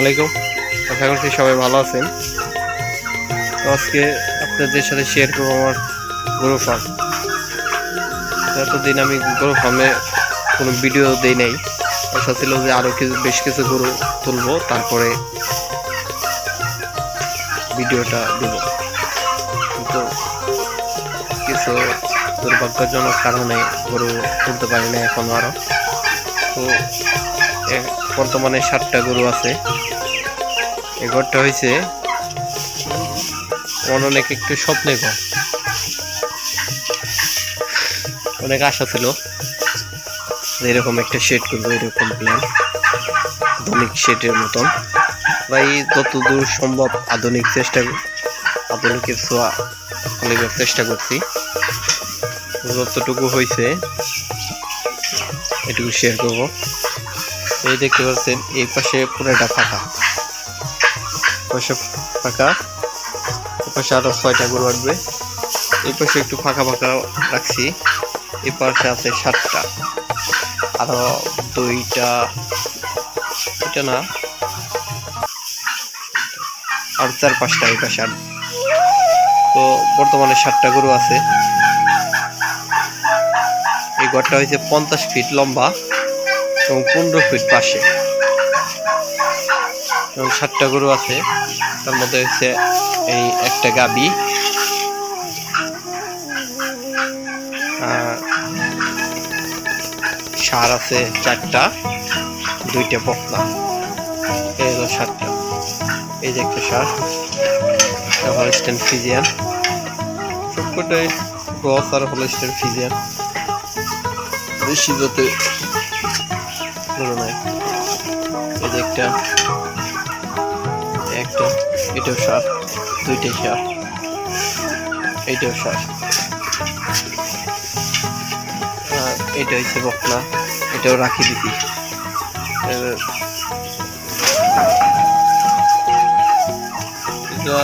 আলাইকুম। আশা করছি সবাই ভালো আছেন। তো আজকে আপনাদের সাথে শেয়ার করব আমার গরু ফার্ম এতদিন আমি গরু ফার্মে কোনো ভিডিও দেই নাই। আশা ছিল যে আরও কিছু বেশ কিছু গরু তুলবো, তারপরে ভিডিওটা দেব। কিন্তু কিছু দুর্ভাগ্যজনক কারণে গরু তুলতে পারি না এখনও আরও তো বর্তমানে সাতটা গরু আছে। এই ঘরটা হয়েছে আমার অনেক একটু স্বপ্নে ঘর। অনেক আশা ছিল এরকম একটা শেড করব, এরকম প্ল্যান আধুনিক শেডের মতন। তাই যতদূর সম্ভব আধুনিক চেষ্টা আধুনিকের ছোঁয়া অনেকের চেষ্টা করছি। যতটুকু হয়েছে এটুকু শেয়ার করব। এই দেখতে পাচ্ছেন, এই পাশে পুরোটা ফাঁকা। পাশে ফাঁকা, এই পাশে আরও ছয়টা গরু আসবে এই পাশে একটু ফাঁকা ফাঁকা রাখছি। এই পাশে আছে সাতটা। আরও দুইটা এটা না? আর চার পাঁচটা এই পাশে আর তো বর্তমানে সাতটা গরু আছে। এই ঘরটা হয়েছে পঞ্চাশ ফিট লম্বা। এবং পনেরো ফিট পাশে। এবং সাতটা গরু আছে। তার মধ্যে হচ্ছে এই একটা গাবি। সার আছে চারটা, দুইটা বকলা এই হলো সাতটা এই যে একটা সার। হলস্টেন ফিজিয়ান সবকটাই গস আর হলস্টেন ফিজিয়ান বেশি যাতে এই একটা একটা, এটাও সার দুইটাই সার এইটাও সার আর এটা হচ্ছে বকলা এটাও রাখি এটা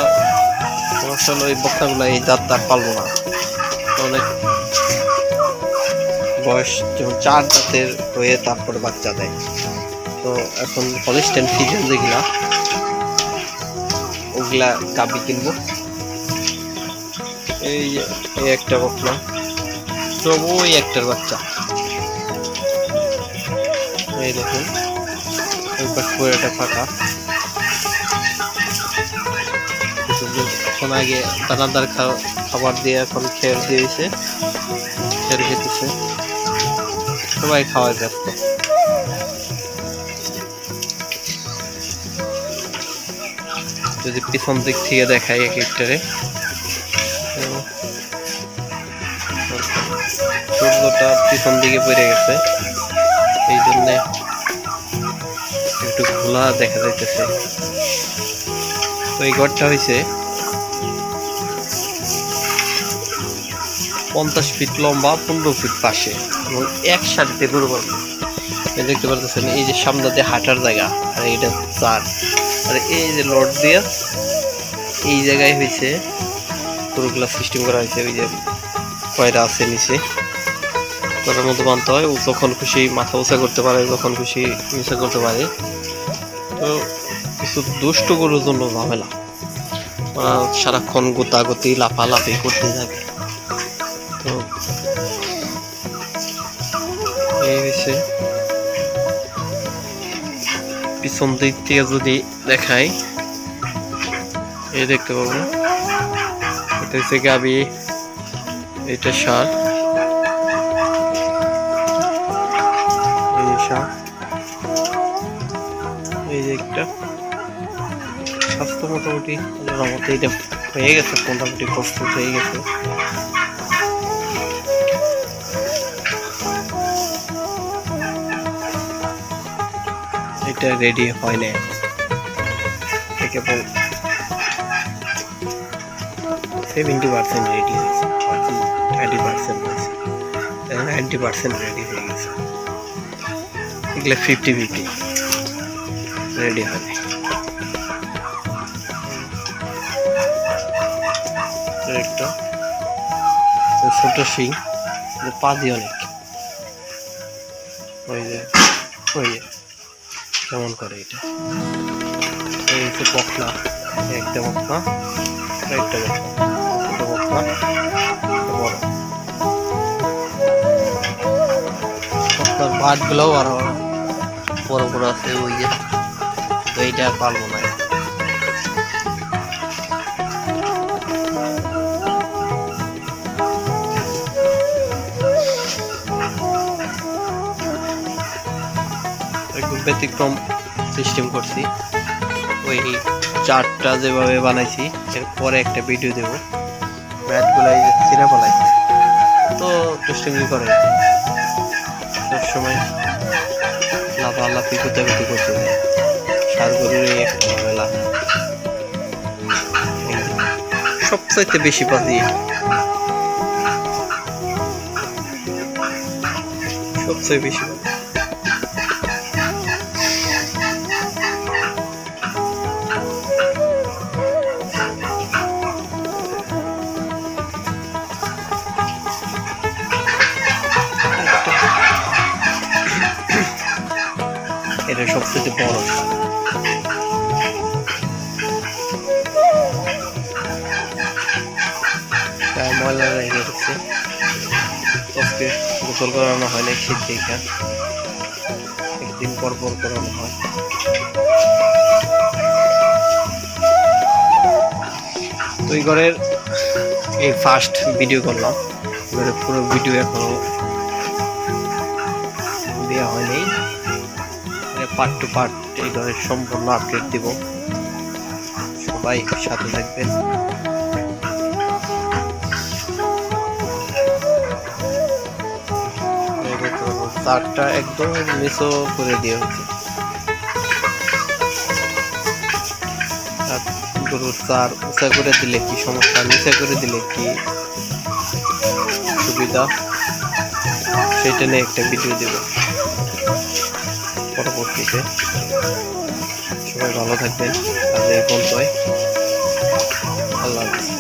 সমস্যা হলো এই বকনাগুলো এই দাঁত তার পালবো না। অনেক বয়স যখন চার দাঁতের হয়ে তারপরে বাচ্চা দেয়। তো এখন হলিস্টেন ফিজেন যেগুলা, ওগুলা গাবি কিনবো। এই এই একটা বকলা সব ওই একটার বাচ্চা। এই দেখুন পুরোটা ফাঁকা। এখন আগে দানাদার খাবার দিয়ে এখন খেয়ার দিয়েছে। খেয়ার খেতেছে। সবাই খাওয়া যাচ্ছে যদি পিছন দিক থেকে দেখাই এক একটারে। সূর্যটা পিছন দিকে পড়ে গেছে। এই জন্য একটু খোলা দেখা যাইতেছে। তো এই ঘরটা হয়েছে পঞ্চাশ ফিট লম্বা, পনেরো ফিট পাশে এবং এক সারিতে গরু পালবে দেখতে পারতেছেন, এই যে সামনে দিয়ে হাঁটার জায়গা, আর এটা চার আর এই যে লট দিয়ে এই জায়গায় হয়েছে, গরুগুলা সিস্টেম করা হয়েছে, ওই যে কয়রা আছে নিচে। কয়টার মধ্যে বানতে হয়, ও যখন খুশি মাথা উঁচা করতে পারে, যখন খুশি নিচে করতে পারে। তো কিছু দুষ্ট গরুর জন্য ঝামেলা। ওরা সারাক্ষণ গোতাগতি, লাফালাফি করতে থাকে। পিছন দিক থেকে যদি দেখাই, এই দেখতে পাবো। এটা হচ্ছে গাবি, এটা সার। এই এই যে একটা। স্বাস্থ্য মোটামুটি এটা হয়ে গেছে, মোটামুটি প্রস্তুত হয়ে গেছে। এটা রেডি হয় না কেবল সেভেন্টি পার্সেন্ট রেডি হয়েছে। থার্টি পার্সেন্ট হয়েছে নাইনটি পার্সেন্ট রেডি হয়ে গেছে। এগুলো ফিফটি ফিফটি রেডি হবে একটা ছোট শিং পা দিয়ে অনেক। ওই যে ওই যে। কেমন করে এটা? এই হচ্ছে বকনা, একটা আর একটা ছোট বকনা, একটা বড়। বকনার বাটগুলোও আরও বড় বড় আছে, ওই যে। তো এইটা আর না। ব্যতিক্রম সিস্টেম করছি। ওই চারটা যেভাবে বানাইছি এরপরে একটা ভিডিও দেব। ম্যাটগুলো এই যে চিরা পালাই তো দুষ্টুমি করে। সবসময় লাফালাফি, কুতাকুতি করতে দেয় সার গরুর এই একটা ঝামেলা। সবচাইতে বেশি পাতি সবচেয়ে বেশি এটা সবচেয়ে বড় ময়লা রেখে গেছে আজকে গোসল করানো হয় না শীত দেখা। একদিন পর পর করানো হয়। তো ঘরের এই ফার্স্ট ভিডিও করলাম। পুরো ভিডিও এখনও দেওয়া হয়নি। পার্ট টু পার্ট এই ধরনের সম্পূর্ণ আপডেট দিব। সবাই সাথে থাকবেন। তারটা একদম মিসো করে দিয়ে হচ্ছে। গরুর তার উঁচা করে দিলে কি সমস্যা? নিচে করে দিলে কি সুবিধা? সেটা নিয়ে একটা ভিডিও দেব। পরবর্তীতে সবাই ভালো থাকবেন। আজ এই বলতে আল্লাহ হাফিজ।